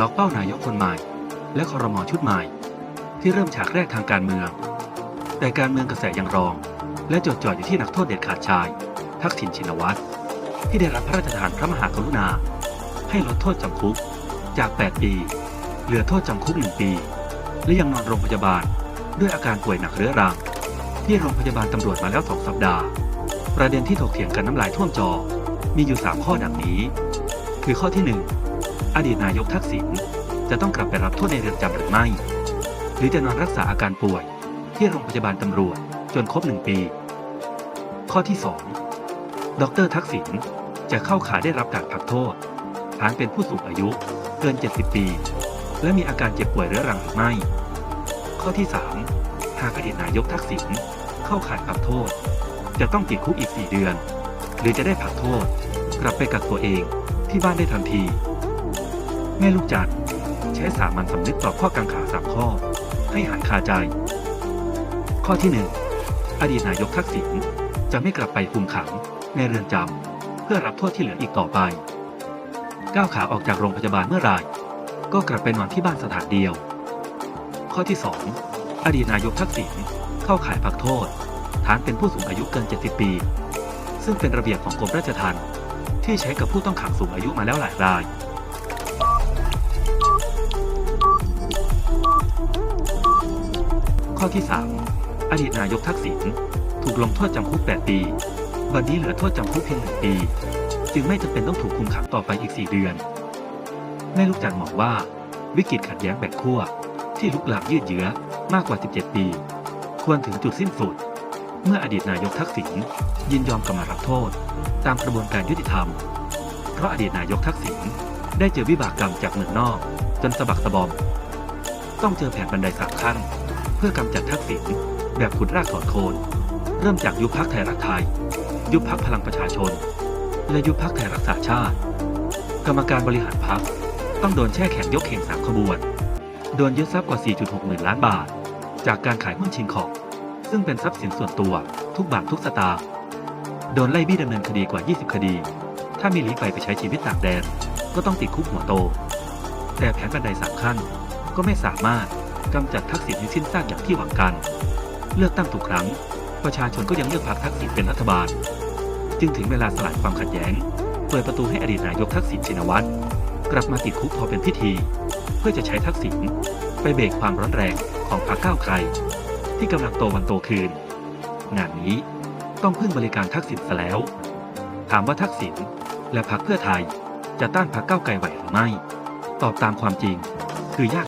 ล็อกเป้านายกคนใหม่ และคอรมอชุดใหม่ ที่เริ่มฉากแรกทางการเมือง แต่การเมืองกระแสยังรอง และจดจ่ออยู่ที่นักโทษเด็ดขาดชาย ทักษิณชินวัตรที่ได้รับพระราชทานพระมหากรุณา ให้ลดโทษจำคุกจาก 8 ปี เหลือโทษจำคุก 1 ปี และยังนอนโรงพยาบาลด้วยอาการป่วยหนักเรื้อรัง ที่โรงพยาบาลตำรวจมาแล้วสองสัปดาห์ ประเด็นที่ถกเถียงกันน้ำลายท่วมจอ มีอยู่ 3 ข้อดังนี้ คือข้อที่ 1 อดีตนายกทักษิณจะต้องกลับไปรับโทษในเรือนจำหรือไม่ หรือจะนอนรักษาอาการป่วยที่โรงพยาบาลตำรวจจนครบหนึ่งปี ข้อที่ 2 ดรทักษิณจะเข้าข่ายได้รับการพักโทษฐานเป็นผู้สูงอายุเกิน 70 ปี และมีอาการเจ็บป่วยเรื้อรังหรือไม่ ข้อที่ 3 หากอดีตนายกทักษิณเข้าข่ายพักโทษ จะต้องติดคุกอีก 4 เดือน หรือจะได้พักโทษ กลับไปกักตัวเองที่บ้านได้ทันที แม่ลูกจันทร์ใช้สามัญสำนึกต่อข้อกังขาสามข้อ ให้หายคาใจ ข้อที่1อดีตนายกทักษิณจะไม่กลับไปคุมขังในเรือนจำเพื่อรับโทษที่เหลืออีกต่อไป ก้าวขาออกจากโรงพยาบาลเมื่อไหร่ก็กลับไปนอนที่บ้านสถานเดียว ข้อที่ 2 อดีตนายกทักษิณเข้าข่ายพักโทษ ฐานเป็นผู้สูงอายุเกิน 70 ปี ซึ่งเป็นระเบียบของกรมราชทัณฑ์ที่ใช้กับผู้ต้องขังสูงอายุมาแล้วหลายราย อที่ 3 อดีตนายกทักษิณถูกลงโทษจำคุก 8 ปีวันนี้เหลือโทษจำคุกเพียง1ปี จึงไม่จำเป็นต้องถูกคุมขังต่อไปอีก 4 เดือน แม่ลูกจันมองว่า วิกฤตขัดแย้งแบ่งขั้วที่ลุกลามยืดเยื้อมากกว่า 17 ปี ควรถึงจุดสิ้นสุด เมื่ออดีตนายกทักษิณยินยอมกลับมารับโทษ ตามกระบวนการยุติธรรม เพราะอดีตนายกทักษิณได้เจอวิบากกรรมจากเมืองนอก จนสะบักสะบอม ต้องเจอแผนบันไดสามขั้น เพื่อกำจัดทักษิณแบบขุดรากถอนโคน เริ่มจากยุบพักไทยรักไทย ยุบพักพลังประชาชน และยุบพักไทยรักษาชาติ กรรมการบริหารพักต้องโดนแช่แข็งยกเข่งสามขบวน โดนยึดทรัพย์กว่า 4.6 หมื่นล้านบาท จากการขายหุ้นชินขอบซึ่งเป็นทรัพย์สินส่วนตัวทุกบาททุกสตางค์โดนไล่บี้ดำเนินคดีกว่า 20 คดี ถ้ามีลี้ไปไปใช้ชีวิตต่างแดน ก็ต้องติดคุกหัวโต แต่แผนบันไดสามขั้นก็ไม่สามารถ กำจัดทักษิณให้สิ้นซากอย่างที่หวังกัน เลือกตั้งทุกครั้ง ประชาชนก็ยังเลือกพรรคทักษิณเป็นรัฐบาล จึงถึงเวลาสลายความขัดแย้ง เปิดประตูให้อดีตนายกทักษิณชินวัตรกลับมาติดคุกพอเป็นพิธี เพื่อจะใช้ทักษิณไปเบรกความร้อนแรงของพรรคก้าวไกลที่กำลังโตวันโตคืน งานนี้ต้องพึ่งบริการทักษิณซะแล้ว ถามว่าทักษิณและพรรคเพื่อไทยจะต้านพรรคก้าวไกลไหวหรือไม่ ตอบตามความจริงคือยาก